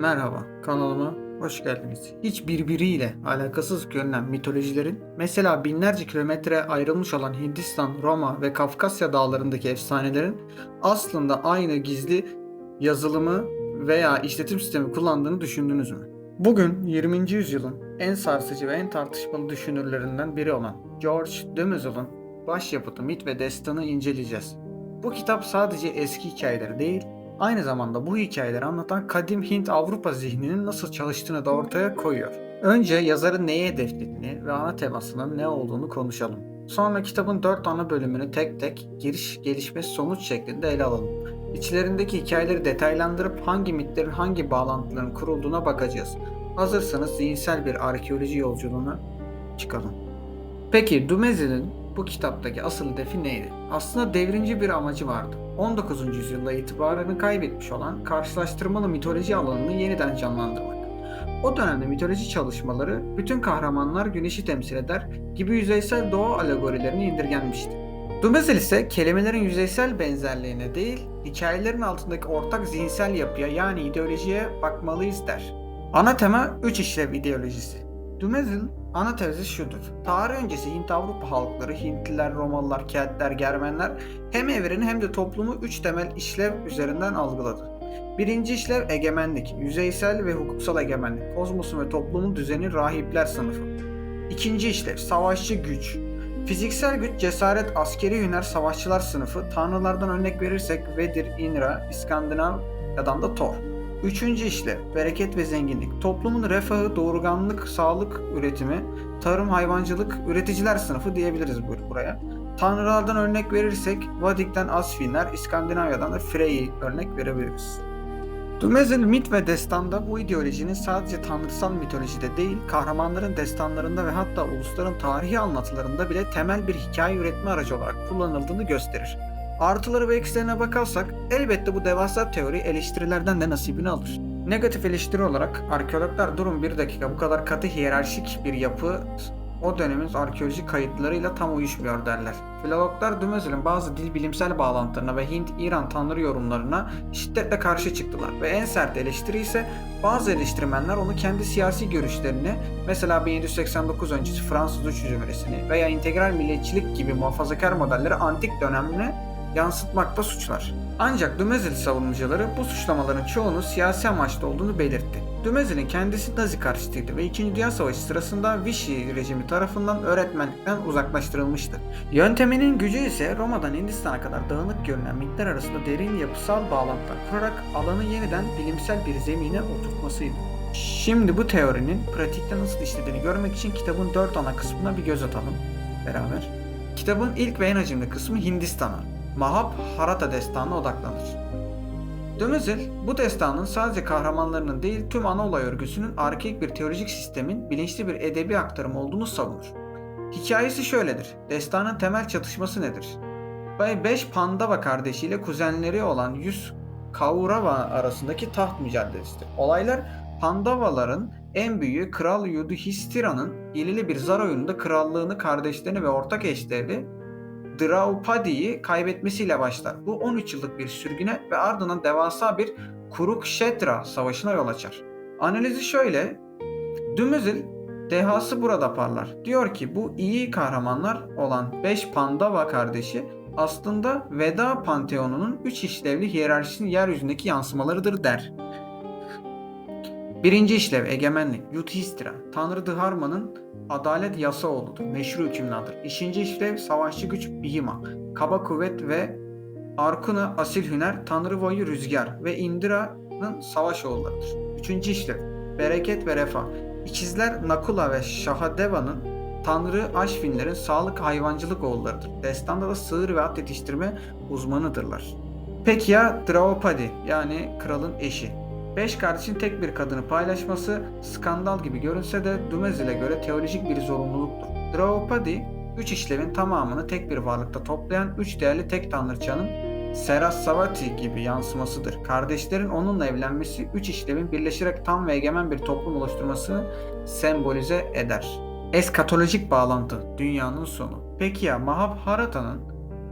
Merhaba, kanalıma hoş geldiniz. Hiç birbiriyle alakasız görünen mitolojilerin, mesela binlerce kilometre ayrılmış olan Hindistan, Roma ve Kafkasya dağlarındaki efsanelerin aslında aynı gizli yazılımı veya işletim sistemi kullandığını düşündünüz mü? Bugün 20. yüzyılın en sarsıcı ve en tartışmalı düşünürlerinden biri olan George Dumézil'in başyapıtı Mit ve Destanı inceleyeceğiz. Bu kitap sadece eski hikayeleri değil, aynı zamanda bu hikayeleri anlatan kadim Hint-Avrupa zihninin nasıl çalıştığını da ortaya koyuyor. Önce yazarın neye hedeflediğini ve ana temasının ne olduğunu konuşalım. Sonra kitabın dört ana bölümünü tek tek giriş, gelişme, sonuç şeklinde ele alalım. İçlerindeki hikayeleri detaylandırıp hangi mitlerin hangi bağlantıların kurulduğuna bakacağız. Hazırsanız zihinsel bir arkeoloji yolculuğuna çıkalım. Peki Dumézil'in bu kitaptaki asıl hedefi neydi? Aslında devrimci bir amacı vardı. 19. yüzyılda itibarını kaybetmiş olan karşılaştırmalı mitoloji alanını yeniden canlandırmak. O dönemde mitoloji çalışmaları bütün kahramanlar güneşi temsil eder gibi yüzeysel doğa alegorilerine indirgenmişti. Dumézil ise kelimelerin yüzeysel benzerliğine değil, hikayelerin altındaki ortak zihinsel yapıya yani ideolojiye bakmalıyız der. Ana tema 3 işlev ideolojisi. Dumézil ana tezi şudur. Tarih öncesi Hint-Avrupa halkları, Hintliler, Romalılar, Keltler, Germenler hem evreni hem de toplumu üç temel işlev üzerinden algıladı. Birinci işlev egemenlik, yüzeysel ve hukuksal egemenlik, kozmosun ve toplumun düzeni rahipler sınıfı. İkinci işlev savaşçı güç, fiziksel güç, cesaret, askeri hüner, savaşçılar sınıfı, tanrılardan örnek verirsek Vedir, Indra, İskandinavya'dan da Thor. Üçüncü işlev, bereket ve zenginlik. Toplumun refahı, doğurganlık, sağlık üretimi, tarım, hayvancılık, üreticiler sınıfı diyebiliriz bur- buraya. Tanrılardan örnek verirsek Vadik'ten Asfinler, İskandinavya'dan da Frey'i örnek verebiliriz. Dumézil mit ve destanda bu ideolojinin sadece tanrısal mitolojide değil, kahramanların destanlarında ve hatta ulusların tarihi anlatılarında bile temel bir hikaye üretme aracı olarak kullanıldığını gösterir. Artıları ve eksilerine bakarsak elbette bu devasa teori eleştirilerden de nasibini alır. Negatif eleştiri olarak arkeologlar durun bir dakika bu kadar katı hiyerarşik bir yapı o dönemin arkeolojik kayıtlarıyla tam uyuşmuyor derler. Filologlar Dumézil'in bazı dil bilimsel bağlantılarına ve Hint-İran tanrı yorumlarına şiddetle karşı çıktılar ve en sert eleştiri ise bazı eleştirmenler onu kendi siyasi görüşlerini mesela 1789 öncesi Fransız uç veya integral milliyetçilik gibi muhafazakar modelleri antik dönemine yansıtmakta suçlar. Ancak Dumézil savunucuları bu suçlamaların çoğunu siyasi amaçlı olduğunu belirtti. Dumézil'in kendisi Nazi karşıtıydı ve 2. Dünya Savaşı sırasında Vichy rejimi tarafından öğretmenlikten uzaklaştırılmıştı. Yönteminin gücü ise Roma'dan Hindistan'a kadar dağınık görünen mitler arasında derin yapısal bağlantılar kurarak alanı yeniden bilimsel bir zemine oturtmasıydı. Şimdi bu teorinin pratikte nasıl işlediğini görmek için kitabın dört ana kısmına bir göz atalım beraber. Kitabın ilk ve en hacimli kısmı Hindistan'a, Mahabharata destanına odaklanır. Dömezil, bu destanın sadece kahramanlarının değil tüm ana olay örgüsünün arkaik bir teolojik sistemin bilinçli bir edebi aktarımı olduğunu savunur. Hikayesi şöyledir. Destanın temel çatışması nedir? Bay 5 Pandava kardeşiyle kuzenleri olan 100 Kaurava arasındaki taht mücadelesidir. Olaylar Pandavaların en büyüğü Kral Yudhishthira'nın hileli bir zar oyununda krallığını kardeşlerini ve ortak eşleri Draupadi'yi kaybetmesiyle başlar. Bu 13 yıllık bir sürgüne ve ardından devasa bir Kurukshetra savaşına yol açar. Analizi şöyle. Dümüzil dehası burada parlar. Diyor ki bu iyi kahramanlar olan 5 Pandava kardeşi aslında Veda Panteonu'nun 3 işlevli hiyerarşisinin yeryüzündeki yansımalarıdır der. Birinci işlev egemenlik. Yudhishthira. Tanrı Dharma'nın adalet yasa oğludur. Meşru hükümdardır. İkinci işlev savaşçı güç Bhima. Kaba kuvvet ve Arkuna asil hüner. Tanrı Vayu rüzgar ve Indra'nın savaş oğullarıdır. Üçüncü işlev bereket ve refah. İkizler Nakula ve Şahadeva'nın Tanrı Aşvinlerin sağlık hayvancılık oğullarıdır. Destanda da sığır ve at yetiştirme uzmanıdırlar. Peki ya Draupadi yani kralın eşi? Beş kardeşin tek bir kadını paylaşması skandal gibi görünse de Dumézil'e göre teolojik bir zorunluluktur. Draupadi, üç işlevin tamamını tek bir varlıkta toplayan üç değerli tek tanrıçanın Sarasvati gibi yansımasıdır. Kardeşlerin onunla evlenmesi üç işlevin birleşerek tam ve egemen bir toplum oluşturmasını sembolize eder. Eskatolojik bağlantı, dünyanın sonu. Peki ya Mahabharata'nın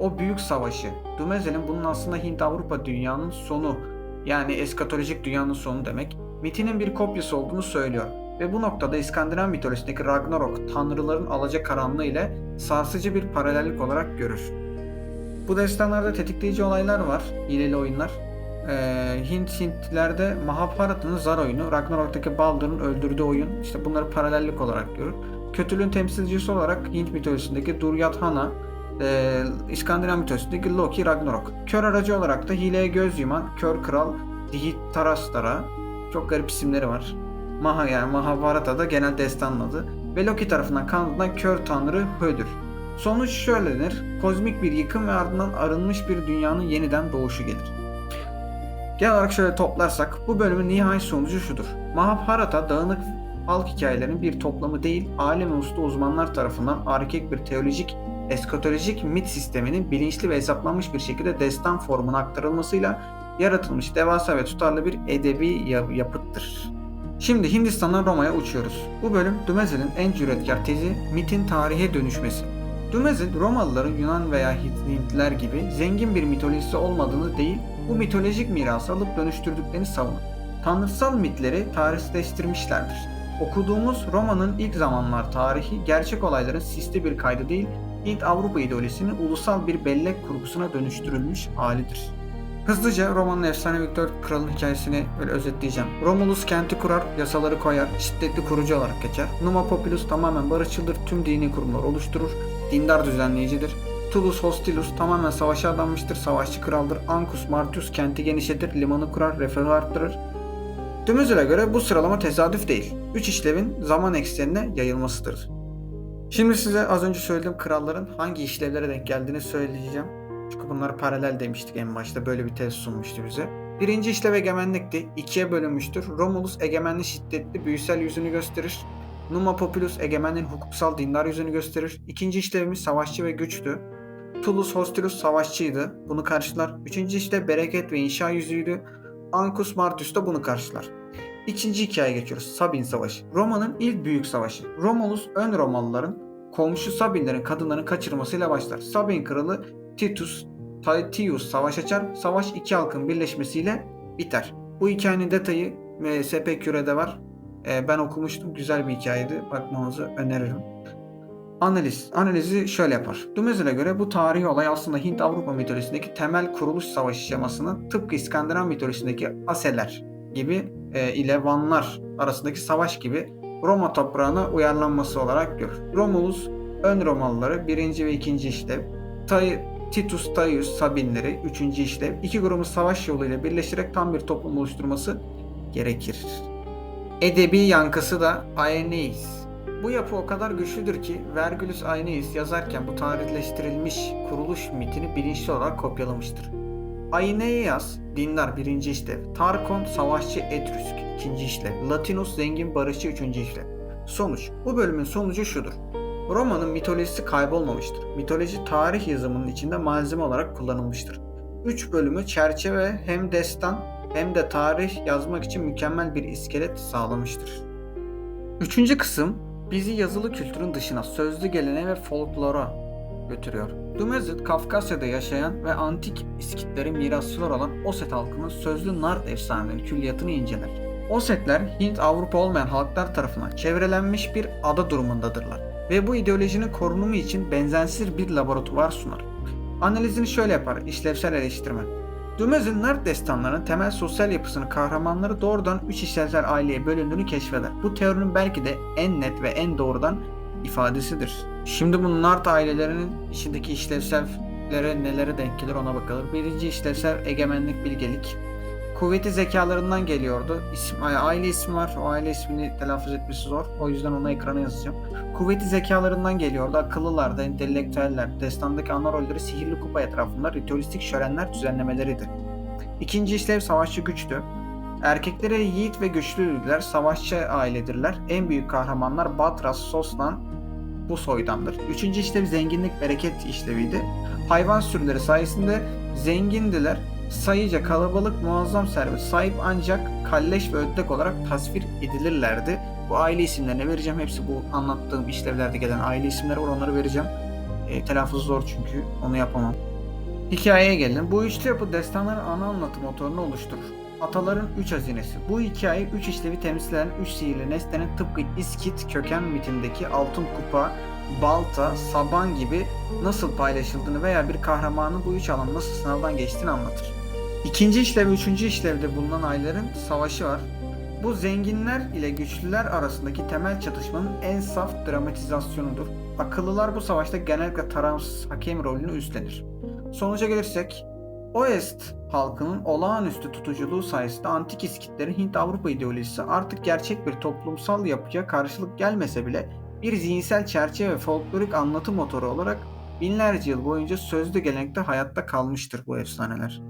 o büyük savaşı, Dumézil'in bunun aslında Hint-Avrupa dünyanın sonu yani eskatolojik dünyanın sonu demek. mitinin bir kopyası olduğunu söylüyor. Ve bu noktada İskandinav mitolojisindeki Ragnarok, tanrıların alacakaranlığı ile sarsıcı bir paralellik olarak görür. Bu destanlarda tetikleyici olaylar var, hileli oyunlar. Ee, Hint Hintlerde Mahabharata'nın zar oyunu, Ragnarok'taki Baldur'un öldürdüğü oyun, işte bunları paralellik olarak görür. Kötülüğün temsilcisi olarak Hint mitolojisindeki Duryodhana, e, İskandinav mitolojisindeki Loki Ragnarok. Kör aracı olarak da hileye göz yuman Kör Kral Dihitarashtara. Çok garip isimleri var. Maha yani Mahabharata'da genel destanın adı. Ve Loki tarafından kanıtlanan kör tanrı Hödür. Sonuç şöyle denir. Kozmik bir yıkım ve ardından arınmış bir dünyanın yeniden doğuşu gelir. Genel olarak şöyle toplarsak bu bölümün nihai sonucu şudur. Mahabharata dağınık halk hikayelerinin bir toplamı değil, alim ve usta uzmanlar tarafından arkaik bir teolojik, eskatolojik mit sisteminin bilinçli ve hesaplanmış bir şekilde destan formuna aktarılmasıyla yaratılmış devasa ve tutarlı bir edebi ya- yapıttır. Şimdi Hindistan'dan Roma'ya uçuyoruz. Bu bölüm Dumezel'in en cüretkar tezi mitin tarihe dönüşmesi. Dumezel, Romalıların Yunan veya Hintliler gibi zengin bir mitolojisi olmadığını değil, bu mitolojik mirası alıp dönüştürdüklerini savunur. Tanrısal mitleri tarihleştirmişlerdir. Okuduğumuz Roma'nın ilk zamanlar tarihi gerçek olayların sisli bir kaydı değil, Hint-Avrupa ideolojisinin ulusal bir bellek kurgusuna dönüştürülmüş halidir. Hızlıca Roma'nın efsanevi dört kralın hikayesini böyle özetleyeceğim. Romulus kenti kurar, yasaları koyar, şiddetli kurucu olarak geçer. Numa Populus tamamen barışçıldır, tüm dini kurumlar oluşturur, dindar düzenleyicidir. Tullus Hostilus tamamen savaşa adanmıştır, savaşçı kraldır. Ancus Martius kenti genişletir, limanı kurar, refahı arttırır. Dümüzül'e göre bu sıralama tesadüf değil. Üç işlevin zaman eksenine yayılmasıdır. Şimdi size az önce söylediğim kralların hangi işlevlere denk geldiğini söyleyeceğim. Çünkü bunlar paralel demiştik en başta. Böyle bir tez sunmuştu bize. Birinci işlev egemenlikti. İkiye bölünmüştür. Romulus egemenliğin şiddetli büyüsel yüzünü gösterir. Numa Populus egemenliğin hukuksal dindar yüzünü gösterir. İkinci işlevimiz savaşçı ve güçtü. Tullus Hostilus savaşçıydı. Bunu karşılar. Üçüncü işlev bereket ve inşa yüzüydü. Ancus Martius da bunu karşılar. İkinci hikayeye geçiyoruz. Sabin Savaşı. Roma'nın ilk büyük savaşı. Romulus ön Romalıların komşu Sabinlerin kadınlarını kaçırmasıyla başlar. Sabin kralı Titus Tatius savaş açar. Savaş iki halkın birleşmesiyle biter. Bu hikayenin detayı e, Sepeküre'de var. E, ben okumuştum. Güzel bir hikayeydi. Bakmanızı öneririm. Analiz. Analizi şöyle yapar. Dumezel'e göre bu tarihi olay aslında Hint-Avrupa mitolojisindeki temel kuruluş savaşı şemasının tıpkı İskandinav mitolojisindeki Aseler gibi e, ile Vanlar arasındaki savaş gibi Roma toprağına uyarlanması olarak görür. Romulus ön Romalıları birinci ve ikinci işlev, Tay, Titus Taius Sabinleri üçüncü işlev, iki grubu savaş yoluyla birleştirerek tam bir toplum oluşturması gerekir. Edebi yankısı da Aeneis. Bu yapı o kadar güçlüdür ki Vergilius Aeneis yazarken bu tarihleştirilmiş kuruluş mitini bilinçli olarak kopyalamıştır. Aeneas dindar birinci işlev, Tarkon savaşçı Etrüsk ikinci işlev, Latinus zengin barışçı üçüncü işlev. Sonuç. Bu bölümün sonucu şudur. Roma'nın mitolojisi kaybolmamıştır. Mitoloji tarih yazımının içinde malzeme olarak kullanılmıştır. Üç bölümü çerçeve hem destan hem de tarih yazmak için mükemmel bir iskelet sağlamıştır. Üçüncü kısım bizi yazılı kültürün dışına sözlü geleneğe ve folklora götürüyor. Dumezid, Kafkasya'da yaşayan ve antik İskitlerin mirasçıları olan Oset halkının sözlü Nart efsaneleri külliyatını inceler. Osetler Hint-Avrupa olmayan halklar tarafından çevrelenmiş bir ada durumundadırlar ve bu ideolojinin korunumu için benzersiz bir laboratuvar sunar. Analizini şöyle yapar işlevsel eleştirme. Dumez'in Nart destanlarının temel sosyal yapısını kahramanları doğrudan üç işlevsel aileye bölündüğünü keşfeder. Bu teorinin belki de en net ve en doğrudan ifadesidir. Şimdi bu Nart ailelerinin içindeki işlevsellere nelere denk gelir ona bakalım. Birinci işlevsel egemenlik bilgelik. Kuvveti zekalarından geliyordu. İsim, aile ismi var. O aile ismini telaffuz etmesi zor. O yüzden onu ekrana yazacağım. Kuvveti zekalarından geliyordu. Akıllılar da, entelektüeller, destandaki ana rolleri sihirli kupa etrafında ritüelistik şölenler düzenlemeleridir. İkinci işlev savaşçı güçtü. Erkekleri yiğit ve güçlüdürler, savaşçı ailedirler. En büyük kahramanlar Batras, Soslan bu soydandır. Üçüncü işlev zenginlik bereket işleviydi. Hayvan sürüleri sayesinde zengindiler. Sayıca kalabalık muazzam servet sahip ancak kalleş ve ödlek olarak tasvir edilirlerdi. Bu aile isimlerini vereceğim. Hepsi bu anlattığım işlevlerde gelen aile isimleri var. Onları vereceğim. E, telaffuz zor çünkü. Onu yapamam. Hikayeye gelin. Bu üçlü yapı destanların ana anlatı motorunu oluşturur. Ataların Üç Hazinesi. Bu hikaye üç işlevi temsil eden üç sihirli nesnenin tıpkı İskit köken mitindeki altın kupa, balta, saban gibi nasıl paylaşıldığını veya bir kahramanın bu üç alan nasıl sınavdan geçtiğini anlatır. İkinci işlev üçüncü işlevde bulunan ayların savaşı var. Bu zenginler ile güçlüler arasındaki temel çatışmanın en saf dramatizasyonudur. Akıllılar bu savaşta genellikle tarafsız hakem rolünü üstlenir. Sonuca gelirsek, Oest halkının olağanüstü tutuculuğu sayesinde antik İskitlerin Hint-Avrupa ideolojisi artık gerçek bir toplumsal yapıya karşılık gelmese bile bir zihinsel çerçeve ve folklorik anlatı motoru olarak binlerce yıl boyunca sözlü gelenekte hayatta kalmıştır bu efsaneler.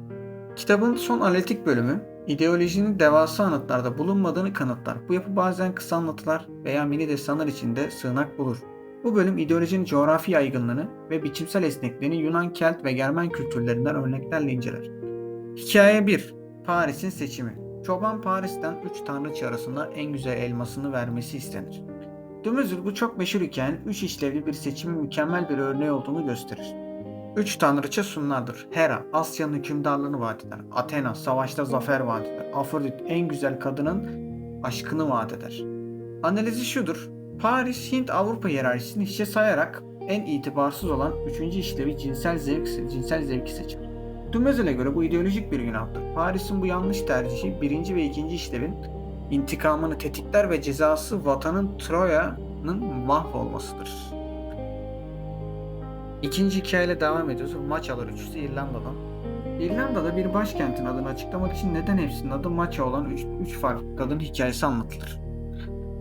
Kitabın son analitik bölümü, ideolojinin devasa anıtlarda bulunmadığını kanıtlar. Bu yapı bazen kısa anlatılar veya mini destanlar içinde sığınak bulur. Bu bölüm ideolojinin coğrafi yaygınlığını ve biçimsel esnekliğini Yunan, Kelt ve Germen kültürlerinden örneklerle inceler. Hikaye 1. Paris'in seçimi. Çoban Paris'ten 3 tanrıça arasında en güzel elmasını vermesi istenir. Dümüzül bu çok meşhur hikayenin 3 işlevli bir seçimin mükemmel bir örneği olduğunu gösterir. Üç tanrıça sunlardır. Hera, Asya'nın hükümdarlığını vaat eder. Athena, savaşta zafer vaat eder. Afrodit, en güzel kadının aşkını vaat eder. Analizi şudur. Paris, Hint-Avrupa hiyerarşisini hiçe sayarak en itibarsız olan üçüncü işlevi cinsel zevk, cinsel zevki seçer. Dumezel'e göre bu ideolojik bir günahtır. Paris'in bu yanlış tercihi birinci ve ikinci işlevin intikamını tetikler ve cezası vatanın Troya'nın mahvolmasıdır. İkinci hikayeyle devam ediyoruz. Maçalar üçlüsü İrlanda'dan. İrlanda'da bir başkentin adını açıklamak için neden hepsinin adı Maça olan 3 farklı kadın hikayesi anlatılır.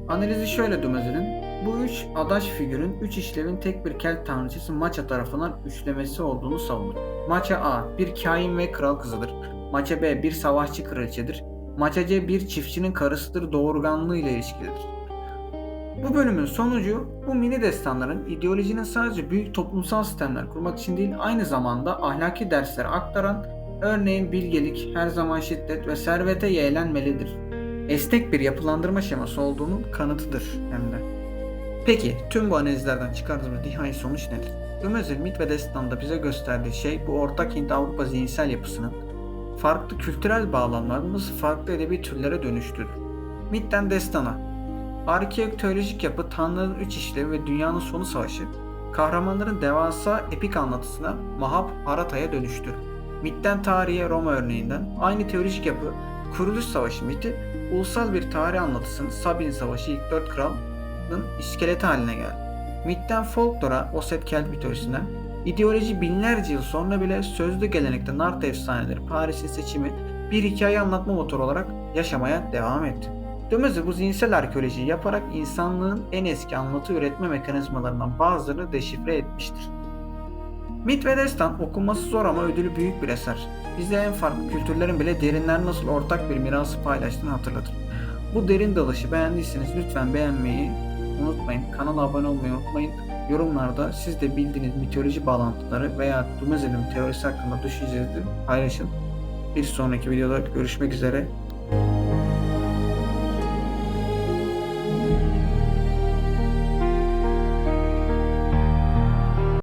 Analizi şöyle Dömez'in. Bu üç adaş figürün üç işlevin tek bir Kelt tanrıçası Maça tarafından üçlemesi olduğunu savunur. Maça A bir kain ve kral kızıdır. Maça B bir savaşçı kraliçedir. Maça C bir çiftçinin karısıdır doğurganlığı ile ilişkilidir. Bu bölümün sonucu bu mini destanların ideolojinin sadece büyük toplumsal sistemler kurmak için değil aynı zamanda ahlaki dersleri aktaran örneğin bilgelik, her zaman şiddet ve servete yeğlenmelidir. Esnek bir yapılandırma şeması olduğunun kanıtıdır hem de. Peki tüm bu analizlerden çıkardığımız nihai sonuç nedir? Ömezil mit ve destanda bize gösterdiği şey bu ortak Hint-Avrupa zihinsel yapısının farklı kültürel bağlamların nasıl farklı edebi türlere dönüştüğüdür. Mitten destana, Arkeolojik teolojik yapı Tanrı'nın üç işlevi ve dünyanın sonu savaşı, kahramanların devasa epik anlatısına Mahabharata'ya dönüştü. Mitten tarihe Roma örneğinden aynı teolojik yapı Kuruluş Savaşı miti ulusal bir tarih anlatısının Sabin Savaşı ilk dört kralın iskeleti haline geldi. Mitten folklora Osset Kelt mitolojisinden ideoloji binlerce yıl sonra bile sözlü gelenekte Nart efsaneleri Paris'in seçimi bir hikaye anlatma motoru olarak yaşamaya devam etti. Dömez'e bu zihinsel arkeolojiyi yaparak insanlığın en eski anlatı üretme mekanizmalarından bazılarını deşifre etmiştir. Mit ve destan okunması zor ama ödülü büyük bir eser. Bize en farklı kültürlerin bile derinler nasıl ortak bir mirası paylaştığını hatırlatır. Bu derin dalışı beğendiyseniz lütfen beğenmeyi unutmayın. Kanala abone olmayı unutmayın. Yorumlarda siz de bildiğiniz mitoloji bağlantıları veya Dumezel'in teorisi hakkında düşüncelerinizi paylaşın. Bir sonraki videoda görüşmek üzere.